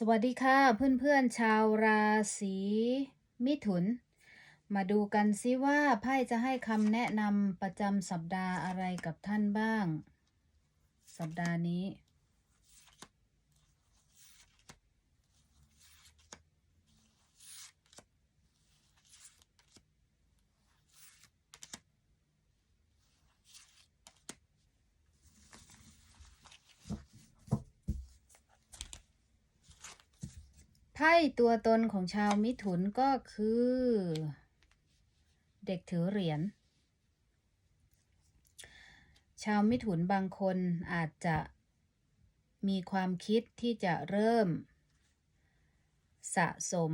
สวัสดีค่ะเพื่อนๆชาวราศีมิถุน มาดูกันซิว่าไพ่จะให้คำแนะนำประจำสัปดาห์อะไรกับท่านบ้าง สัปดาห์นี้ ไพ่ตัวตนของชาวมิถุนก็คือ เด็กถือเหรียญ ชาวมิถุนบางคนอาจจะมีความคิดที่จะเริ่ม สะสม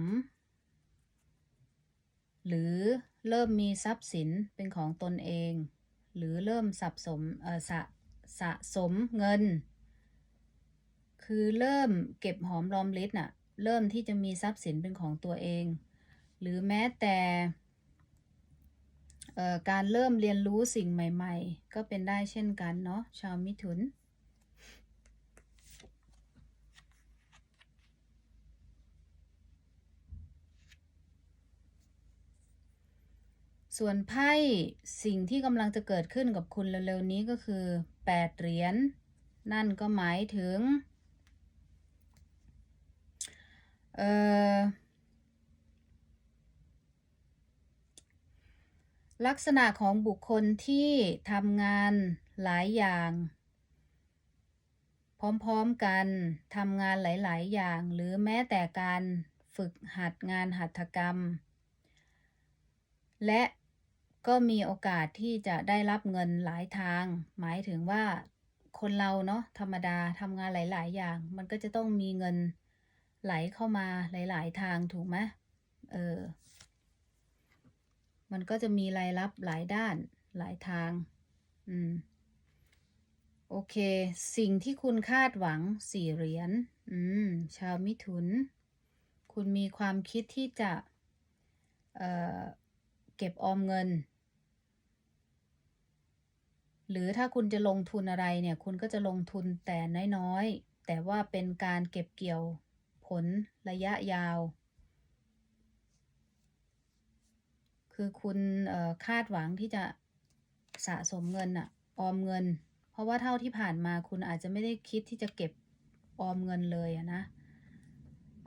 หรือเริ่มมีทรัพย์สินเป็นของตนเอง หรือเริ่มสับสมเออสะสะสมเงิน คือเริ่มเก็บหอมรอมริบน่ะ เริ่มที่จะมีทรัพย์สินเป็นของตัวเอง หรือแม้แต่เอ่อการเริ่มเรียนรู้สิ่งใหม่ ๆ ก็เป็นได้เช่นกันเนาะชาวมิถุน ส่วนไพ่สิ่งที่กำลังจะเกิดขึ้นกับคุณเร็วๆนี้ก็คือแปดเหรียญ นั่นก็หมายถึง เอ่อ ลักษณะของบุคคลที่ทำงานหลายอย่าง พร้อมๆกันทำงานหลายๆ อย่าง หรือแม้แต่การฝึกหัดงานหัตถกรรม และก็มีโอกาสที่จะได้รับเงินหลายทาง หมายถึงว่าคนเราเนาะธรรมดาทำงานหลาย ๆ อย่าง มันก็จะต้องมีเงิน ไหลเข้ามาหลาย ๆ ทางถูกไหมเออ มันก็จะมีรายรับหลายด้านหลายทาง อืม โอเค สิ่งที่คุณคาดหวังสี่เหรียญ อืม ชาวมิถุน คุณมีความคิดที่จะ เอ่อ เก็บออมเงิน หรือถ้าคุณจะลงทุนอะไรเนี่ย คุณก็จะลงทุนแต่น้อย ๆ แต่ว่าเป็นการเก็บเกี่ยว ลระยะยาว คือคุณคาดหวังที่จะสะสมเงินอะออมเงิน เพราะว่าเท่าที่ผ่านมาคุณอาจจะไม่ได้คิดที่จะเก็บออมเงินเลยอะนะ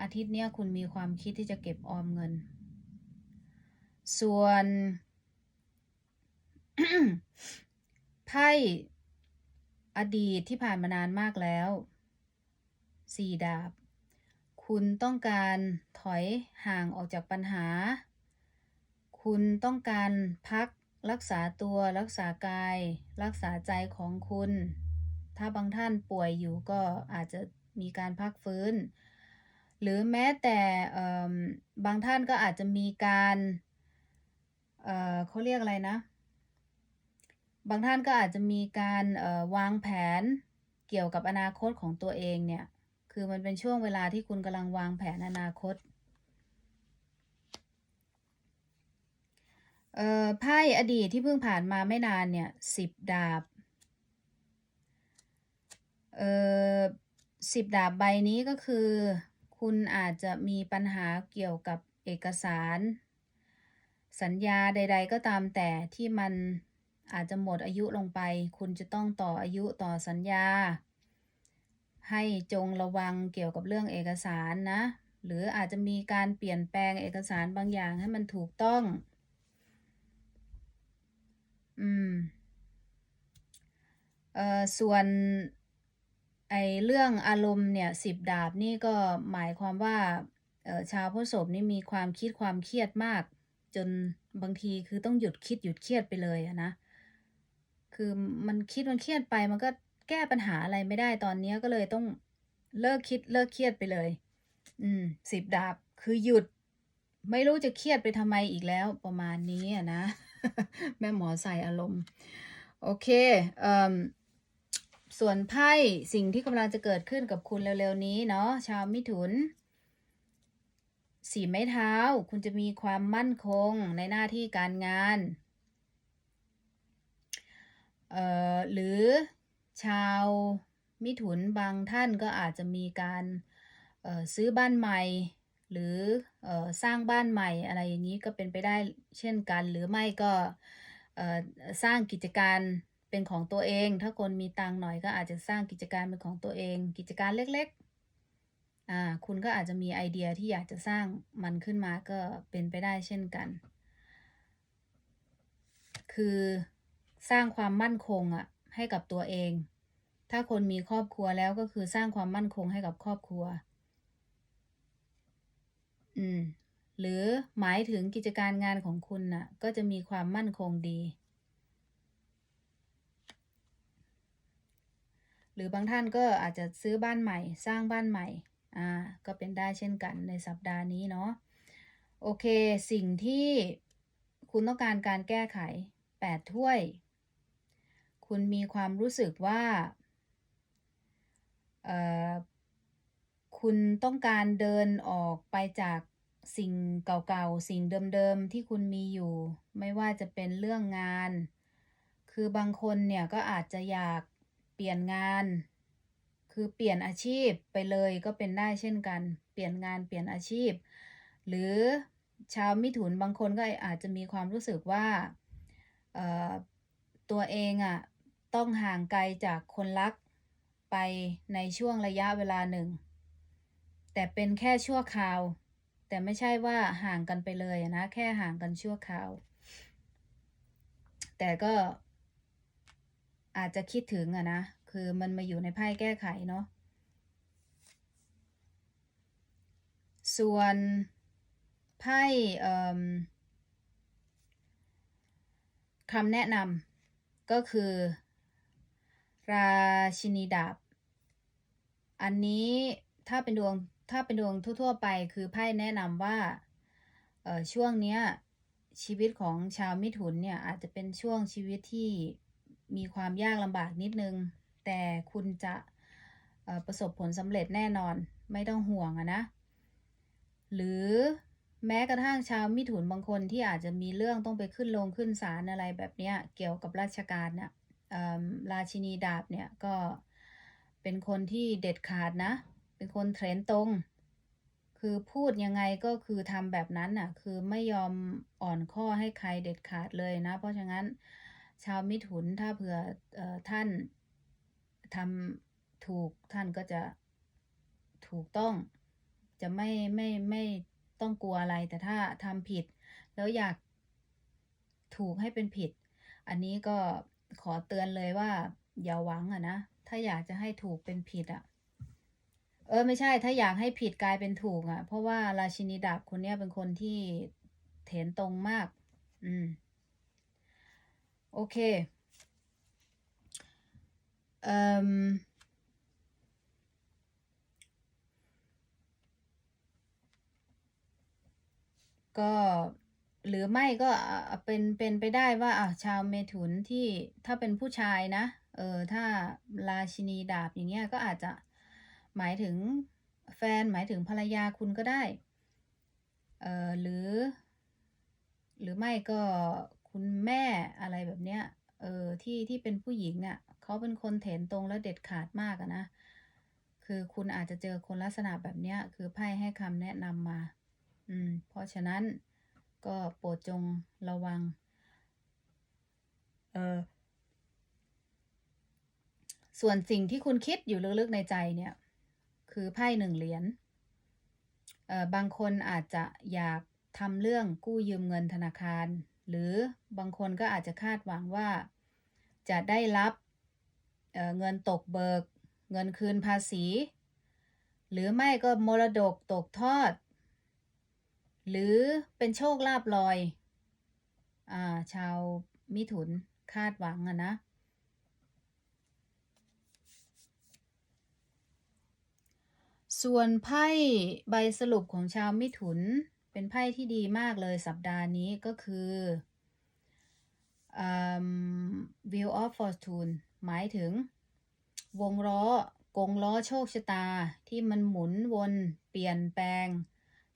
อาทิตย์นี้คุณมีความคิดที่จะเก็บออมเงิน ส่วนไพ่อดีตที่ผ่านมานานมากแล้วสี่ดาบ คุณต้องการถอยห่างออกจากปัญหา คุณต้องการพักรักษาตัวรักษากาย รักษาใจของคุณ ถ้าบางท่านป่วยอยู่ก็อาจจะมีการพักฟื้น หรือแม้แต่เอิ่มบางท่านก็อาจจะมีการเอ่อเขาเรียกอะไรนะ บางท่านก็อาจจะมีการเอ่อวางแผนเกี่ยวกับอนาคตของตัวเองเนี่ย คือมันเป็นช่วงเวลาที่คุณกำลังวางแผนอนาคต เอ่อไพ่อดีตที่เพิ่งผ่านมาไม่นานเนี่ยสิบดาบ เอ่อสิบดาบใบนี้ก็คือ คุณอาจจะมีปัญหาเกี่ยวกับเอกสาร สัญญาใด ๆ ก็ตามแต่ที่มันอาจจะหมดอายุลงไป คุณจะต้องต่ออายุต่อสัญญา ให้จงระวังเกี่ยวกับเรื่องเอกสารนะ หรืออาจจะมีการเปลี่ยนแปลงเอกสารบางอย่างให้มันถูกต้อง อืม เอ่อ ส่วนไอเรื่องอารมณ์เนี่ยสิบดาบนี่ก็หมายความว่าชาวพฤษภนี่มีความคิดความเครียดมาก จนบางทีคือต้องหยุดคิดหยุดเครียดไปเลยอะนะ คือมันคิดมันเครียดไปมันก็ แก้ปัญหาอะไรไม่ได้ตอนนี้ก็เลยต้องเลิกคิดเลิกเครียดไปเลย อืมสิบดาบคือหยุด ไม่รู้จะเครียดไปทำไมอีกแล้วประมาณนี้อะนะ แม่หมอใส่อารมณ์ โอเคเอ่มส่วนไพ่สิ่งที่กำลังจะเกิดขึ้นกับคุณเร็วๆนี้เนาะชาวมิถุนสีไม้เท้า คุณจะมีความมั่นคงในหน้าที่การงาน เอ่อ หรือ ชาวมิถุนบางท่านก็อาจจะมีการซื้อบ้านใหม่ หรืออสร้างบ้านใหม่อะไรอย่างนี้ก็เป็นไปได้เช่นกัน หรือไม่ก็สร้างกิจการเป็นของตัวเอง ถ้าคนมีตังหน่อยก็อาจจะสร้างกิจการเป็นของตัวเอง กิจการเล็กๆอ่าคุณก็อาจจะมีไอเดียที่อยากจะสร้างมันขึ้นมาก็เป็นไปได้เช่นกัน คือสร้างความมั่นคงอะ ให้กับตัวเอง ถ้าคนมีครอบครัวแล้วก็คือสร้างความมั่นคงให้กับครอบครัว อืม หรือหมายถึงกิจการงานของคุณน่ะ ก็จะมีความมั่นคงดี หรือบางท่านก็อาจจะซื้อบ้านใหม่ สร้างบ้านใหม่ อ่า ก็เป็นได้เช่นกันในสัปดาห์นี้เนาะ โอเค สิ่งที่คุณต้องการการแก้ไข 8 ถ้วย คุณมีความรู้สึกว่าเอ่อคุณต้องการเดินออกไปจากสิ่งเก่าๆ สิ่งเดิมๆ ที่คุณมีอยู่ ไม่ว่าจะเป็นเรื่องงาน คือบางคนเนี่ยก็อาจจะอยากเปลี่ยนงาน คือเปลี่ยนอาชีพไปเลยก็เป็นได้เช่นกัน เปลี่ยนงานเปลี่ยนอาชีพ หรือชาวมิถุนบางคนก็อาจจะมีความรู้สึกว่าเอ่อตัวเองอะ่ะ ต้องห่างไกลจากคนรักไปในช่วงระยะเวลาหนึ่ง แต่เป็นแค่ชั่วคราว แต่ไม่ใช่ว่าห่างกันไปเลยนะ แค่ห่างกันชั่วคราว แต่ก็อาจจะคิดถึงอะนะ คือมันมาอยู่ในไพ่แก้ไขเนาะส่วนไพ่คำแนะนำก็คือ ราชินีดาบ อันนี้ถ้าเป็นดวงถ้าเป็นดวงทั่ว ๆ ไปคือไพ่แนะนำว่าช่วงเนี้ยชีวิตของชาวมิถุนเนี่ยอาจจะเป็นช่วงชีวิตที่มีความยากลำบากนิดนึง แต่คุณจะประสบผลสำเร็จแน่นอนไม่ต้องห่วงอะนะ หรือแม้กระทั่งชาวมิถุนบางคนที่อาจจะมีเรื่องต้องไปขึ้นลงขึ้นศาลอะไรแบบเนี้ยเกี่ยวกับราชการเนี่ย ราชินีดาบเนี่ยก็เป็นคนที่เด็ดขาดนะ เป็นคนเทรนตรง คือพูดยังไงก็คือทำแบบนั้นน่ะ คือไม่ยอมอ่อนข้อให้ใครเด็ดขาดเลยนะ เพราะฉะนั้นชาวมิถุนถ้าเผื่อเอ่อท่านทำถูกท่านก็จะถูกต้อง จะไม่ไม่ไม่ต้องกลัวอะไรแต่ถ้าทำผิด แล้วอยากถูกให้เป็นผิด อันนี้ก็ ขอเตือนเลยว่า อย่าหวังอะนะ ถ้าอยากจะให้ถูกเป็นผิดอะเออไม่ใช่ ถ้าอยากให้ผิดกลายเป็นถูกอะเพราะว่าราชินีดาบคนนี้เป็นคนที่เถนตรงมาก อืม โอเคเอ่มก็ หรือไม่ก็เป็นเป็นไปได้ว่าอะชาวเมถุนที่ถ้าเป็นผู้ชายนะ เออถ้าราชินีดาบอย่างเงี้ยก็อาจจะหมายถึงแฟนหมายถึงภรรยาคุณก็ได้ เออหรือ หรือไม่ก็คุณแม่อะไรแบบเนี้ย เออที่ที่เป็นผู้หญิงอะ่ะเขาเป็นคนเถนตรงและเด็ดขาดมากอะนะ คือคุณอาจจะเจอคนลักษณะแบบเนี้ย คือไพ่ให้คำแนะนำมา อืม เพราะฉะนั้น ก็โปรดจงระวัง เออส่วนสิ่งที่คุณคิดอยู่ลึกๆในใจเนี่ย คือไพ่หนึ่งเหรียญเออบางคนอาจจะอยากทำเรื่องกู้ยืมเงินธนาคาร หรือบางคนก็อาจจะคาดหวังว่าจะได้รับเเงินตกเบิก เงินคืนภาษี หรือไม่ก็มรดกตกทอด หรือเป็นโชคลาภลอยอ่าชาวมิถุนคาดหวังอะนะ ส่วนไพ่ใบสรุปของชาวมิถุนเป็นไพ่ที่ดีมากเลยสัปดาห์นี้ก็คืออืม Wheel of Fortune หมายถึง วงล้อกงล้อโชคชะตาที่มันหมุนวนเปลี่ยนแปลง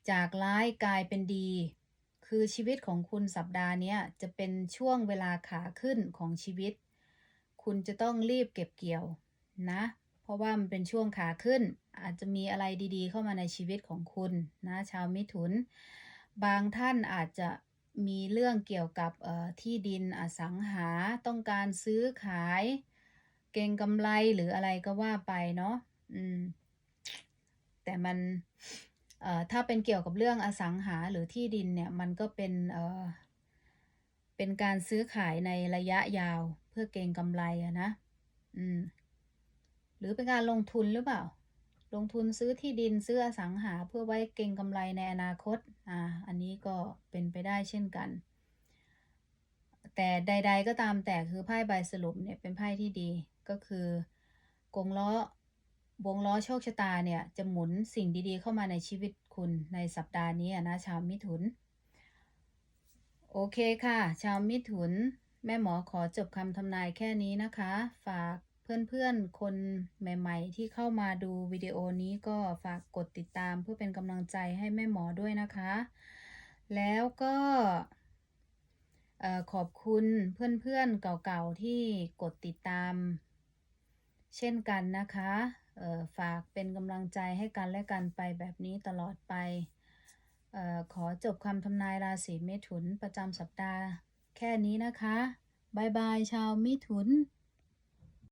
จากร้ายกลายเป็นดี คือชีวิตของคุณสัปดาห์นี้จะเป็นช่วงเวลาขาขึ้นของชีวิต คุณจะต้องรีบเก็บเกี่ยวนะ เพราะว่ามันเป็นช่วงขาขึ้น อาจจะมีอะไรดีๆ เข้ามาในชีวิตของคุณนะ ชาวมิถุน บางท่านอาจจะมีเรื่องเกี่ยวกับที่ดินอสังหาต้องการซื้อขาย เก็งกำไรหรืออะไรก็ว่าไปเนาะอืม แต่มัน ถ้าเป็นเกี่ยวกับเรื่องอสังหาหรือที่ดินเนี่ยมันก็เป็นเอ่อเป็นการซื้อขายในระยะยาวเพื่อเก็งกำไรอะนะอืมหรือเป็นการลงทุนหรือเปล่า ลงทุนซื้อที่ดินซื้ออสังหาเพื่อไว้เก็งกำไรในอนาคตอ่าอันนี้ก็เป็นไปได้เช่นกัน แต่ใด ๆ ก็ตามแต่คือไพ่ใบสรุปเนี่ยเป็นไพ่ที่ดีก็คือกงล้อ วงล้อโชคชะตาเนี่ยจะหมุนสิ่งดีๆ เข้ามาในชีวิตคุณในสัปดาห์นี้นะชาวมิถุน โอเคค่ะ ชาวมิถุน แม่หมอขอจบคำทำนายแค่นี้นะคะ ฝากเพื่อนๆ คนใหม่ ๆ ที่เข้ามาดูวิดีโอนี้ก็ฝากกดติดตามเพื่อเป็นกำลังใจให้แม่หมอด้วยนะคะ แล้วก็ขอบคุณเพื่อนๆเก่าๆที่กดติดตาม เช่นกันนะคะ ฝากเป็นกำลังใจให้กันและกันไปแบบนี้ตลอดไปออขอจบคำทำนายราศีเมถุนประจำสัปดาห์ แค่นี้นะคะบายบายชาวมิถุน